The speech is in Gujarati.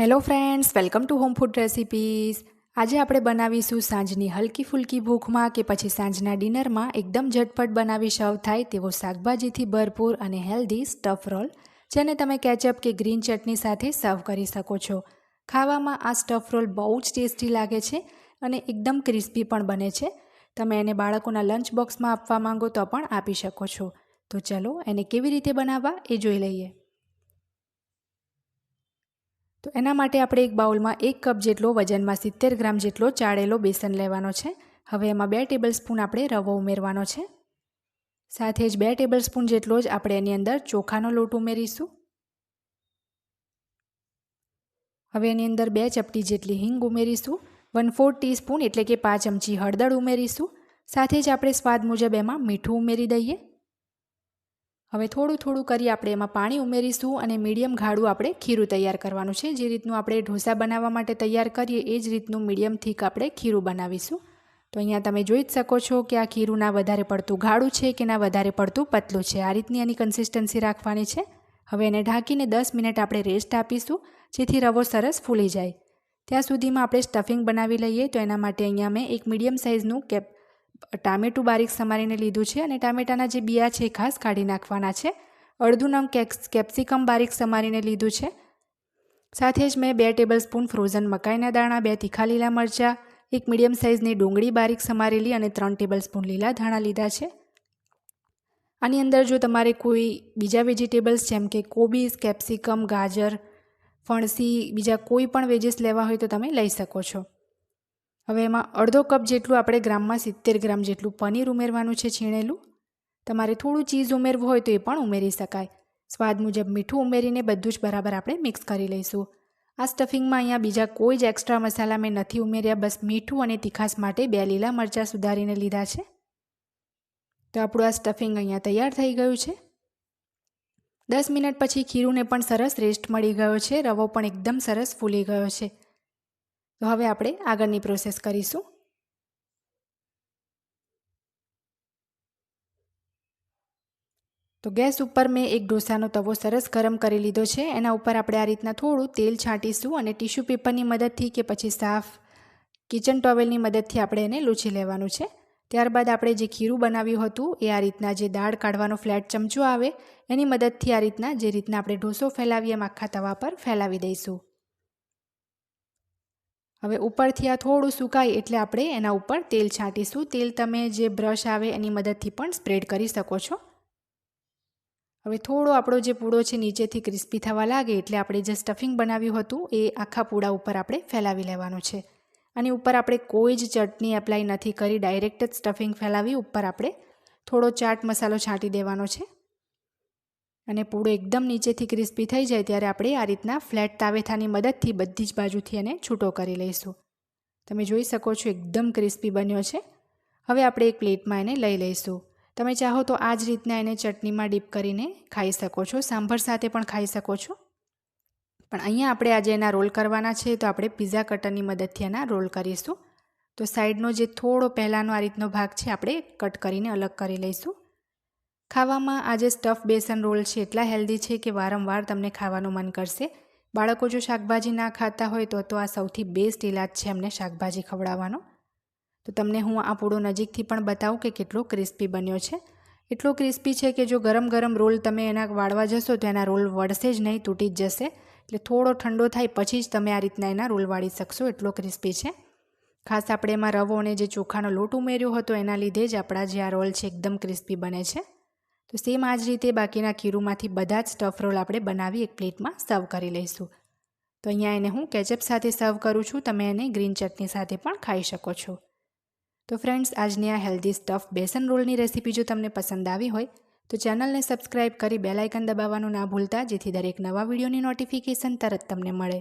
Hello friends welcome to home food recipes આજે આપણે બનાવીશું સાંજની હલકી ફુલકી ભૂખમાં કે પછી સાંજના ડિનરમાં એકદમ ઝટપટ બનાવી સર્વ થાય તેવો શાકભાજીથી ભરપૂર અને હેલ્ધી સ્ટફ રોલ જેને તમે કેચઅપ કે ગ્રીન ચટણી સાથે સર્વ કરી શકો છો. ખાવામાં આ સ્ટફ રોલ બહુ જ ટેસ્ટી લાગે છે અને એકદમ ક્રિસ્પી પણ બને છે. તમે એને બાળકોના લંચ બોક્સમાં આપવા માંગો તો પણ આપી શકો છો. તો ચલો, એને કેવી રીતે બનાવવા એ જોઈ લઈએ. તો એના માટે આપણે એક બાઉલમાં એક કપ જેટલો વજનમાં સિત્તેર ગ્રામ જેટલો ચાળેલો બેસન લેવાનો છે. હવે એમાં બે ટેબલ સ્પૂન આપણે રવો ઉમેરવાનો છે. સાથે જ બે ટેબલ સ્પૂન જેટલો જ આપણે એની અંદર ચોખાનો લોટ ઉમેરીશું. હવે એની અંદર બે ચપટી જેટલી હિંગ ઉમેરીશું. વન ફોર ટીસ્પૂન એટલે કે પાંચ ચમચી હળદર ઉમેરીશું. સાથે જ આપણે સ્વાદ મુજબ એમાં મીઠું ઉમેરી દઈએ. હવે થોડું થોડું કરી આપણે એમાં પાણી ઉમેરીશું અને મીડિયમ ગાળું આપણે ખીરું તૈયાર કરવાનું છે. જે રીતનું આપણે ઢોસા બનાવવા માટે તૈયાર કરીએ, એ જ રીતનું મીડિયમ થીક આપણે ખીરું બનાવીશું. તો અહીંયા તમે જોઈ જ શકો છો કે આ ખીરું ના વધારે પડતું ગાળું છે કે ના વધારે પડતું પતલું છે. આ રીતની એની કન્સિસ્ટન્સી રાખવાની છે. હવે એને ઢાંકીને દસ મિનિટ આપણે રેસ્ટ આપીશું, જેથી રવો સરસ ફૂલી જાય. ત્યાં સુધીમાં આપણે સ્ટફિંગ બનાવી લઈએ તો એના માટે અહીંયા મેં એક મીડિયમ સાઇઝનું કેપ ટામેટું બારીક સમારીને લીધું છે અને ટામેટાના જે બિયા છે એ ખાસ કાઢી નાખવાના છે. અડધું નંગ કેપ્સિકમ બારીક સમારીને લીધું છે. સાથે જ મેં બે ટેબલ સ્પૂન ફ્રોઝન મકાઈના દાણા, બે તીખા લીલા મરચાં, એક મીડિયમ સાઇઝની ડુંગળી બારીક સમારેલી અને ત્રણ ટેબલ સ્પૂન લીલા ધાણા લીધા છે. આની અંદર જો તમારે કોઈ બીજા વેજીટેબલ્સ જેમ કે કોબીઝ, કેપ્સિકમ, ગાજર, ફણસી, બીજા કોઈ પણ વેજીસ લેવા હોય તો તમે લઈ શકો છો. હવે એમાં અડધો કપ જેટલું આપણે ગ્રામમાં સિત્તેર ગ્રામ જેટલું પનીર ઉમેરવાનું છે છીણેલું. તમારે થોડું ચીઝ ઉમેરવું હોય તો એ પણ ઉમેરી શકાય. સ્વાદ મુજબ મીઠું ઉમેરીને બધું જ બરાબર આપણે મિક્સ કરી લઈશું. આ સ્ટફિંગમાં અહીંયા બીજા કોઈ જ એક્સ્ટ્રા મસાલા મેં નથી ઉમેર્યા, બસ મીઠું અને તીખાસ માટે બે લીલા મરચાં સુધારીને લીધા છે. તો આપણું આ સ્ટફિંગ અહીંયા તૈયાર થઈ ગયું છે. દસ મિનિટ પછી ખીરુંને પણ સરસ રેસ્ટ મળી ગયો છે. રવો પણ એકદમ સરસ ફૂલી ગયો છે. તો હવે આપણે આગળની પ્રોસેસ કરીશું. તો ગેસ ઉપર મેં એક ઢોસાનો તવો સરસ ગરમ કરી લીધો છે. એના ઉપર આપણે આ રીતના થોડું તેલ છાંટીશું અને ટિશ્યુ પેપરની મદદથી કે પછી સાફ કિચન ટોવેલની મદદથી આપણે એને લૂછી લેવાનું છે. ત્યારબાદ આપણે જે ખીરું બનાવ્યું હતું, એ આ રીતના જે દાળ કાઢવાનો ફ્લેટ ચમચો આવે, એની મદદથી આ રીતના જે રીતના આપણે ઢોસો ફેલાવીએ આખા તવા પર ફેલાવી દઈશું. હવે ઉપરથી આ થોડું સુકાય એટલે આપણે એના ઉપર તેલ છાંટીશું. તેલ તમે જે બ્રશ આવે એની મદદથી પણ સ્પ્રેડ કરી શકો છો. હવે થોડો આપણો જે પૂડો છે નીચેથી ક્રિસ્પી થવા લાગે એટલે આપણે જે સ્ટફિંગ બનાવ્યું હતું એ આખા પૂડા ઉપર આપણે ફેલાવી લેવાનું છે. અને ઉપર આપણે કોઈ જ ચટણી એપ્લાય નથી કરી. ડાયરેક્ટ જ સ્ટફિંગ ફેલાવી ઉપર આપણે થોડો ચાટ મસાલો છાંટી દેવાનો છે. અને પૂડો એકદમ નીચેથી ક્રિસ્પી થઈ જાય ત્યારે આપણે આ રીતના ફ્લેટ તાવેથાની મદદથી બધી જ બાજુથી એને છૂટો કરી લઈશું. તમે જોઈ શકો છો એકદમ ક્રિસ્પી બન્યો છે. હવે આપણે એક પ્લેટમાં એને લઈ લઈશું. તમે ચાહો તો આ જ રીતના એને ચટણીમાં ડીપ કરીને ખાઈ શકો છો. સાંભર સાથે પણ ખાઈ શકો છો. પણ અહીંયા આપણે આજે એના રોલ કરવાના છે તો આપણે પિઝા કટરની મદદથી એના રોલ કરીશું. તો સાઈડનો જે થોડો પહેલાંનો આ રીતનો ભાગ છે, આપણે કટ કરીને અલગ કરી લઈશું. ખાવામાં આજે સ્ટફ બેસન રોલ છે એટલા હેલ્ધી છે કે વારંવાર તમને ખાવાનું મન કરશે. બાળકો જો શાકભાજી ના ખાતા હોય તો તો આ સૌથી બેસ્ટ ઇલાજ છે એમને શાકભાજી ખવડાવવાનો. તો તમને હું આ પૂડો નજીકથી પણ બતાવું કે કેટલો ક્રિસ્પી બન્યો છે. એટલો ક્રિસ્પી છે કે જો ગરમ ગરમ રોલ તમે એના વાળવા જશો તો એના રોલ વળશે જ નહીં, તૂટી જ જશે. એટલે થોડો ઠંડો થાય પછી જ તમે આ રીતના એના રોલ વાળી શકશો, એટલો ક્રિસ્પી છે. ખાસ આપણે એમાં રવો અને જે ચોખાનો લોટ ઉમેર્યો હતો એના લીધે જ આપણા જે આ રોલ છે એકદમ ક્રિસ્પી બને છે. તો સેમ આ જ રીતે બાકીના ખીરુમાંથી બધા જ સ્ટફ રોલ આપણે બનાવી એક પ્લેટમાં સર્વ કરી લઈશું. તો અહીંયા એને હું કેચઅપ સાથે સર્વ કરું છું, તમે એને ગ્રીન ચટણી સાથે પણ ખાઈ શકો છો. તો ફ્રેન્ડ્સ આજની આ હેલ્ધી સ્ટફ બેસન રોલની રેસીપી જો તમને પસંદ આવી હોય, તો ચેનલને સબસ્ક્રાઇબ કરી બેલાઇકન દબાવવાનું ના ભૂલતા, જેથી દરેક નવા વિડીયોની નોટિફિકેશન તરત તમને મળે.